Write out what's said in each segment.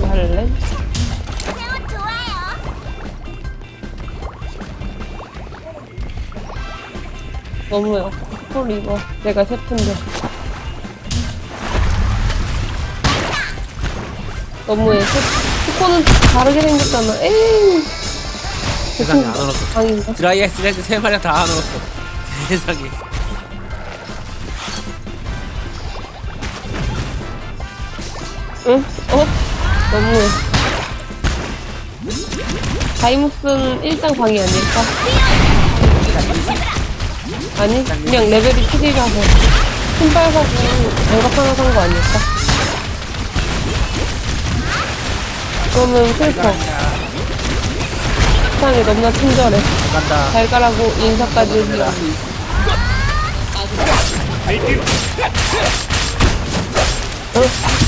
거 할래? 너무요. 콜 이거 내가 세픈데. 너무해. 스코는 다르게 생겼잖아. 에이. 세상에 안 얼었어. 아닌가? 드라이 아이스 레드 세 마리가 다안 얼었어. 세상에. 응? 어? 너무해. 다이무스는 1장 방이 아닐까? 아니, 그냥 레벨이 7이라서 신발 사고 장갑 하나 산 거 아닐까? 그러면 슬퍼. 세상에 너무나 친절해. 간다. 잘 가라고 인사까지 해주라. 어?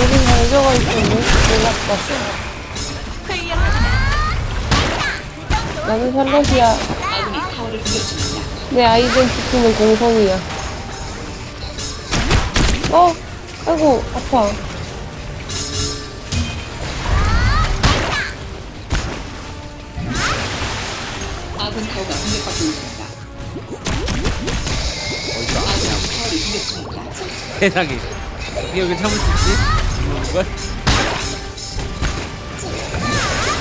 여기 발저가 있었네. 몰랐다. 나는 샬롯이야. 내 아이덴티티는 공성이야. 어? 아이고, 아파. 아군 타워가 공격받고 있습니다. 세상에. 어떻게 여기 참을 수 있지? 걸?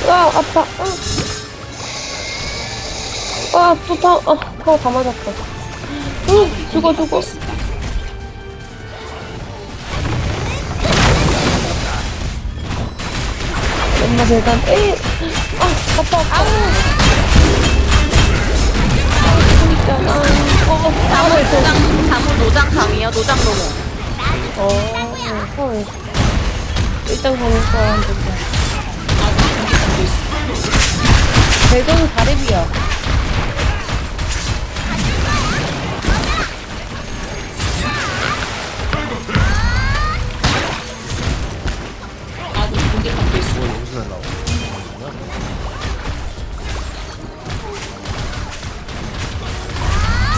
아, 아파. 아, 아또 타, 아, 타워 다 맞았다. 응, 죽어, 죽어. 엄마 대단, 에이! 아, 아파, 아파. 아, 있잖아. 어, 다물 노장 다물 노장감이요 노장 노모 어, 헐. 일단 가는. 아군이 공격받고 있습니다. 뭐 여기서 날라오고.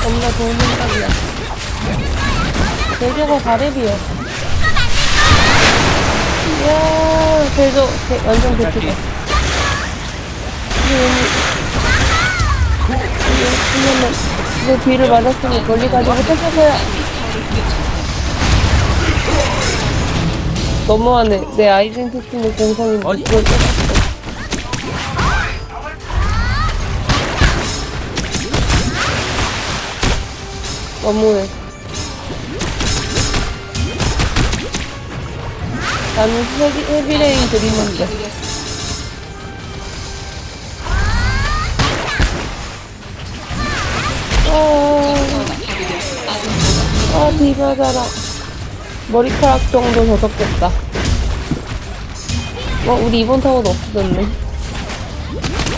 겁나 좋은 생각이야. 대저가 다랩이야. 이야, 대저, 대, 완전. 그러면은, 내 뒤를 맞았으니 멀리 가지 못했을 거야. 너무하네. 내 아이덴티티는 공성인데. 아니. 이걸 뺏었어. 너무해. 나는 헤비, 헤비레인 드리는데. 아, 아, 비맞아라. 머리카락 정도 젖었겠다. 어, 우리 이번 타워도 없어졌네.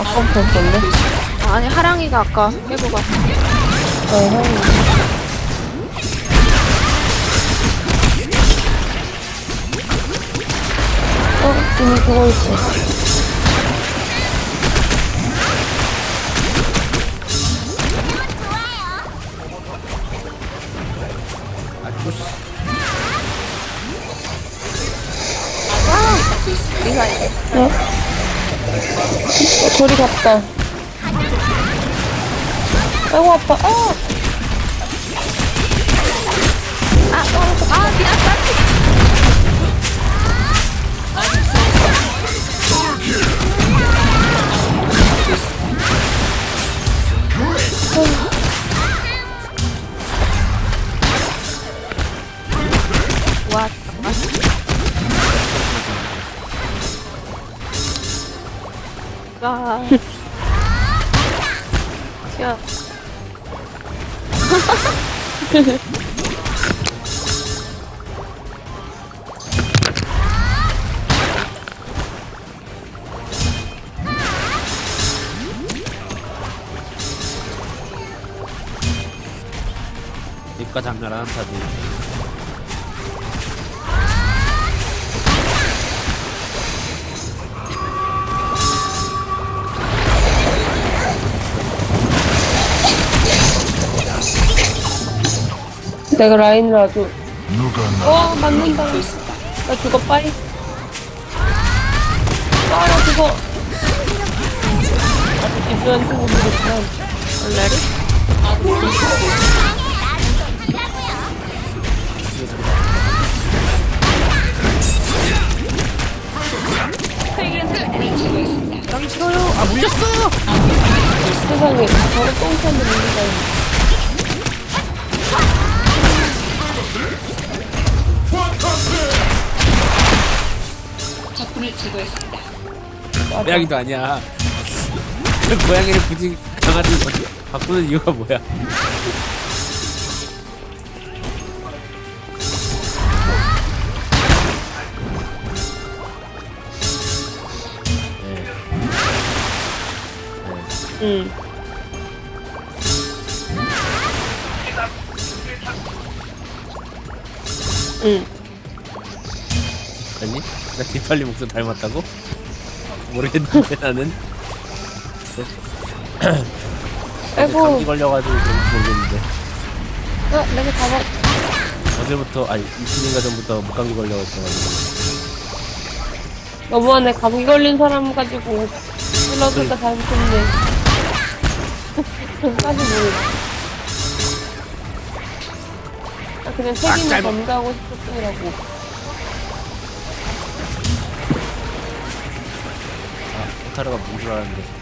아까부터 없었네. 아니 하랑이가 아까 깨고 갔어 어 허. 어, 이미 그거 있어. 아, 어? 어, 저리 갔다. 아이고, 아파. 아! 아 떨어져 아 미안 와 잠깐만 와 야. 입가 장난하는 타지. 내가 라인을 아주 어, 맞는다. 나 죽어, 빠이. 아, 나 죽어. 아직 집주한 친구들이 있지만. 얼레리? 땅이 싫어요. 아 물렸어. 세상에, 저를 문제가 있 적군을 제거했습니다. 고양이도 아니야. 그 고양이를 굳이 강아지로 바- 바꾸는 이유가 뭐야? 네. 응. 응. 아니? 나 디팔리 목소리 닮았다고? 모르겠는데 나는 아이고, 감기 걸려가지고 좀 모르겠는데 아, 내가 잡아. 어제부터 아니 이틀인가 전부터 목 감기 걸려가지고 너무하네. 감기 걸린 사람 가지고 찔러줄까 잘못했네. 까지 모르 아, 그냥 책임을. 전가하고 싶을 뿐이라고. 뭔줄 알았는데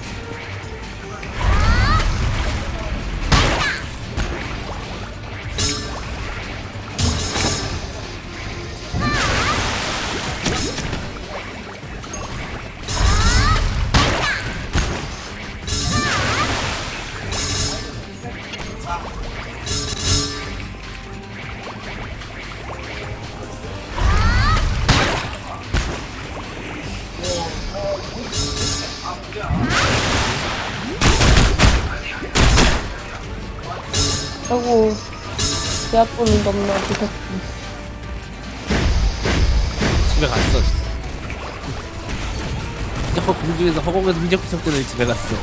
배 아프는 너무나 무섭고. 집에 갔어 자꾸 공중에서 허공에서 휘적휘적 뜨는 집에 갔어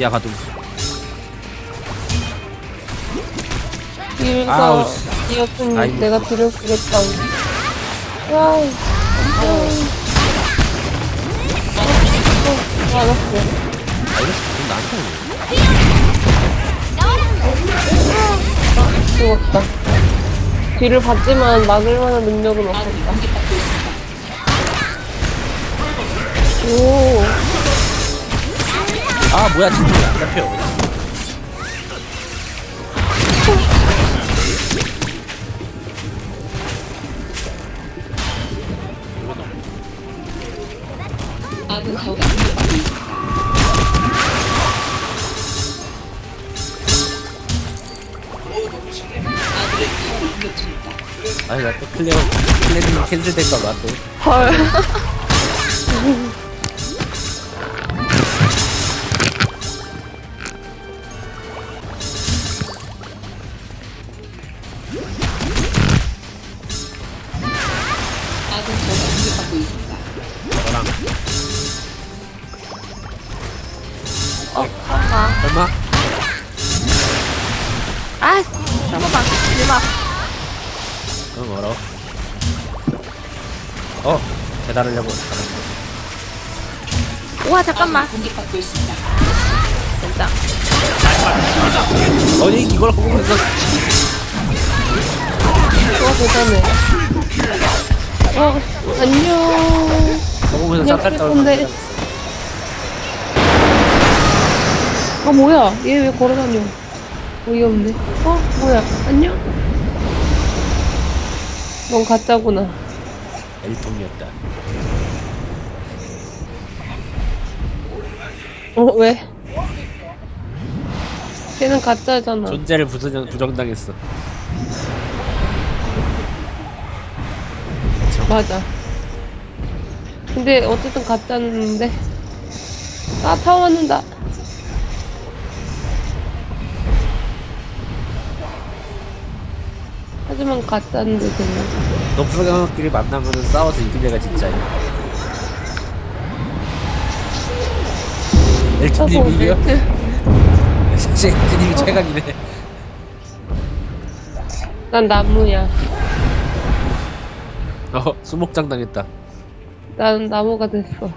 야 가동 길가 아우, 씨. 이었으니 아이고. 내가 뒤를 쓰겠다. 와이, 안녕. 어, 알았어. 아 이거 지금 나한테 오네 죽었다. 뒤를 봤지만 막을 만한 능력은 없었다. 오, 아 뭐야 진짜 안 잡혀 아군 타워가 공격받고 있습니다. 아니 나 또 클레어 클레어님 캔슬 될까봐 또 헐. 어, 아, 잠깐만. 대박. 응 멀어 어 배달하려고 우와, 잠깐만. 공격받고 있습니다. 아니 이걸 허공에서 와, 대단해. 어, 안녕. 허공에서 그냥 싹갈 슬픈데. 아, 뭐야. 얘 왜 걸어다녀. 어이없네. 어, 뭐야. 안녕? 넌 가짜구나. 엘통이었다 어, 왜? 걔는 가짜잖아. 존재를 부정, 부정당했어 맞아. 근데 어쨌든 가짜인데. 아, 타워 맞는다. 하지만 가짜인데 그냥. 너프가끼리 만나면은 싸워서 이긴 애가 진짜야 엘통님 이겨? 벨트. 사실 엘통님이 최강이네 난 나무야. 어 수목장 당했다 나는 나무가 됐어.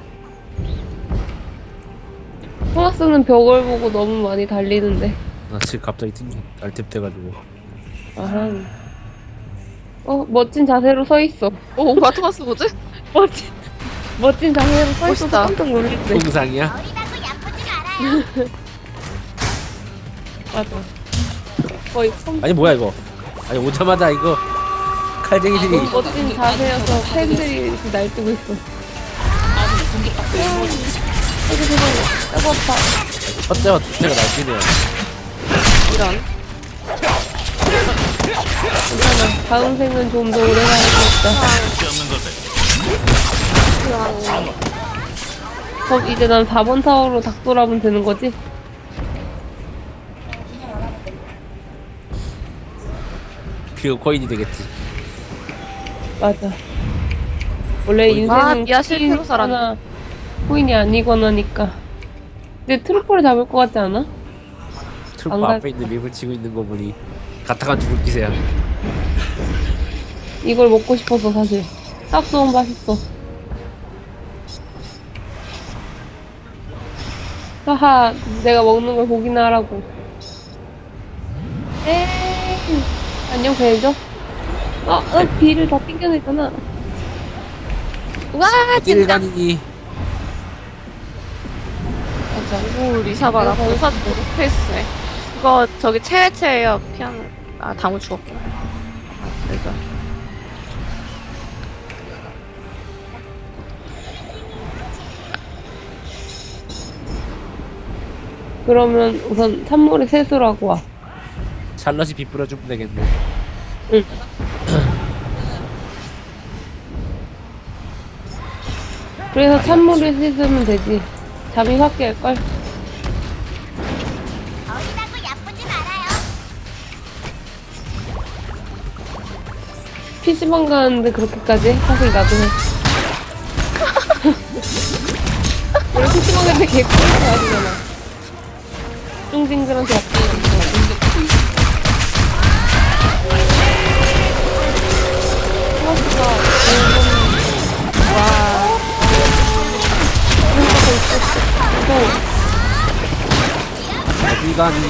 토마스는 벽을 보고 너무 많이 달리는데. 나 지금 갑자기 튕겨 알탭 돼가지고 아하. 어, 멋진 자세로 서 있어. 오, 마토마스 뭐지? 멋진, 멋진 자세로 서 있어서 멋있다. 깜짝 놀랐네. 통상이야? 맞아. 거의 컴, 아니 뭐야 이거 아니 오자마자 이거 칼쟁이들이 너무 멋진 자세여서 팬들이 이렇게 날뛰고 있어. 있습니다. 여기 세상에, 따갑다. 첫째와 둘째가 날뛰네요 이런. 괜찮아. 다음 생은 좀 더 오래 살고 있다. 그럼 이제 난 4번 타워로 닥돌하면 되는 거지? 그리고 코인이 되겠지 맞아. 원래 인생은 아, 미아 실패로 살았네. 코인이거나 코인이 아니거나니까. 근데 트루퍼를 잡을 것 같지 않아? 트루프 안 앞에 있는 립을 치고 있는 거 보니 가타간 죽을 기세야 이걸 먹고 싶어서 사실. 딱 너무 맛있어. 하하, 내가 먹는 걸 보기나 하라고. 에이, 안녕, 벨죠? 어, 어, 비를 다 튕겨냈잖아. 와, 찐다. 가니 맞아. 오, 리사 봐라. 그래서- 보사 모두 스페이스네. 이거 저기 체체예요. 피아노. 아, 다무 죽었구나. 그러면 우선 찬물에 세수라고 와. 샬럿이 비뿌려주면 되겠네 응. 그래서 찬물에 씻으면 되지. 잠이 확 깰걸? PC방 가는데 그렇게까지? 해? 사실 나도 해. 원래 PC방 가는데 개꿀이 좋아하잖아. 생각하고 있었어. 어디 가니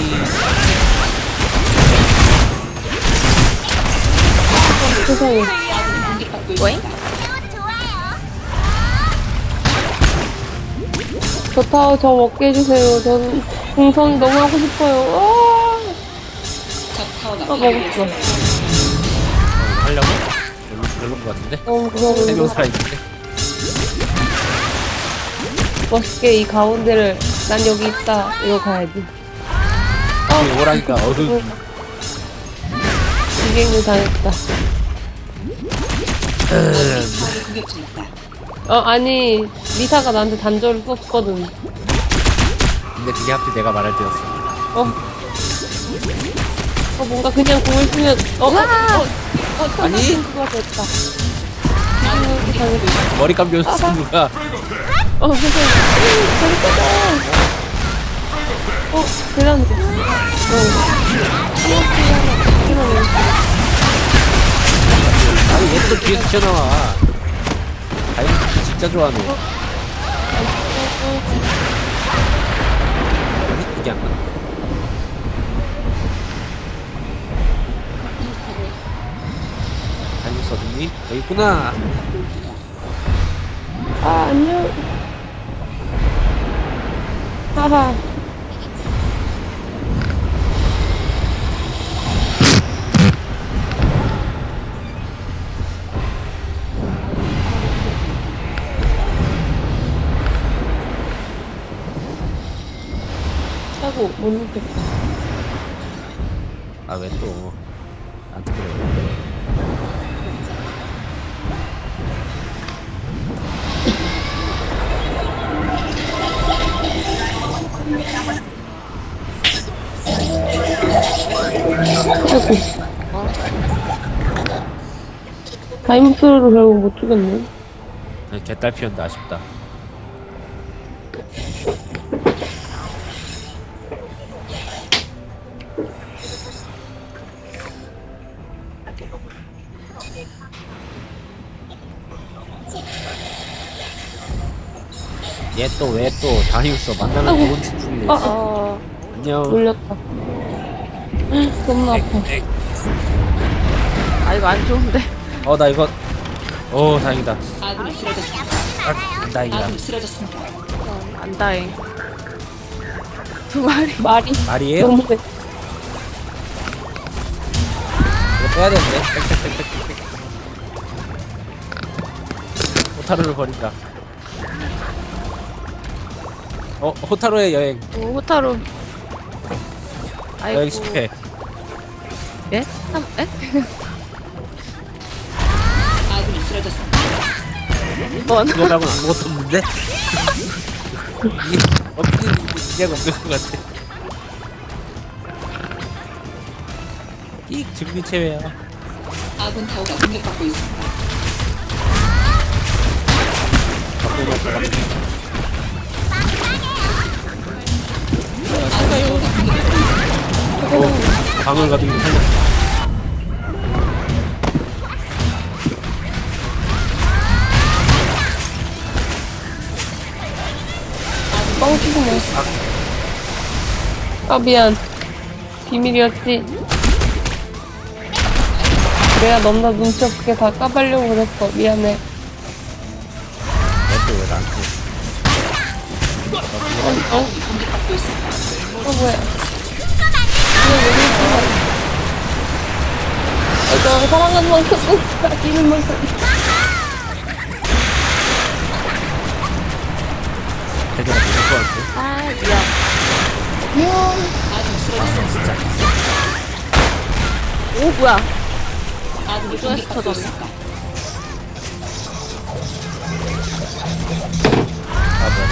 세상에. 타워 저 먹게 해주세요. 저는 공성이 너무 하고 싶어요. 아, 아 먹었어. 하려고? 별로 별로인 것 같은데? 너무 세명 무서워. 살아있는데? 멋있게 이 가운데를 난 여기 있다. 이러고 가야지. 이게 오라니까 어흥 이갱류 당했다. 아군이 타워를 공격 중입니다. 어 아니 리사가 나한테 단절을 썼거든. 근데 그게 하필 내가 말할 때였어 어. 어 뭔가 그냥 공을 쓰면 어. 어, 어, 어 아니. 아니 됐다. 머리 감겨줬어 누가 어 세상에. 재밌다. 어 대단해. 어. 아니 얘또 뒤에서 튀어나와 다이너스 진짜 좋아하네 이게 안 나. 다이너스 어딨니? 여기 있구나 아, 안녕. 하하. 차고 못 느꼈다. 아 왜또 나한테 그래 아이고. 다이모스로 결국 못 죽였네. 네, 개딸 피었는데 아쉽다 얘 또 왜 또 다이우스 만나면 아이고. 좋은 친구네 아, 어, 안녕 놀렸다. 너무 아파. 액, 액. 아, 이거 안 좋은데. 어, 나 이거 오 다행이다 아군이 쓰러졌습니다. 아 다행이다 아군이 쓰러졌습니다. 어, 안 다행. 두 마리. 말이 말이에요? 너무해. 이거 빼야 되는데 빽빽빽빽빽 호타루를 버린다 어 호타루의 여행 오, 호타루. 아이고. 여행 실패 예? 삼, 에? 아군이 쓰러졌습니다. 이번. 그거 말고는 아무것도 없는데? 이 없는 이제가 없는 것 같아 이 준비 체외야 아군 타워가 공격받고 있습니다. 오 방울 가득히 살렸어 뻥치네. 아, 미안. 비밀이었지. 내가 넘나 눈치 없게 다 까발려고 그랬어. 미안해. 너도 왜 나한테 어, 있습니다. 어, 뭐야. 어, 저 사랑하는 만큼, 아끼는 만큼. 대결 것 같아 아, 미안. 오, 뭐야. 아군이 공격받고 터졌어. 있습니다. 아 뭐야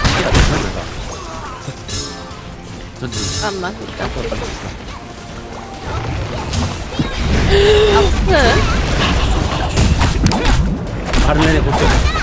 잠깐만, 일단. 아프네. 마를렌의 공격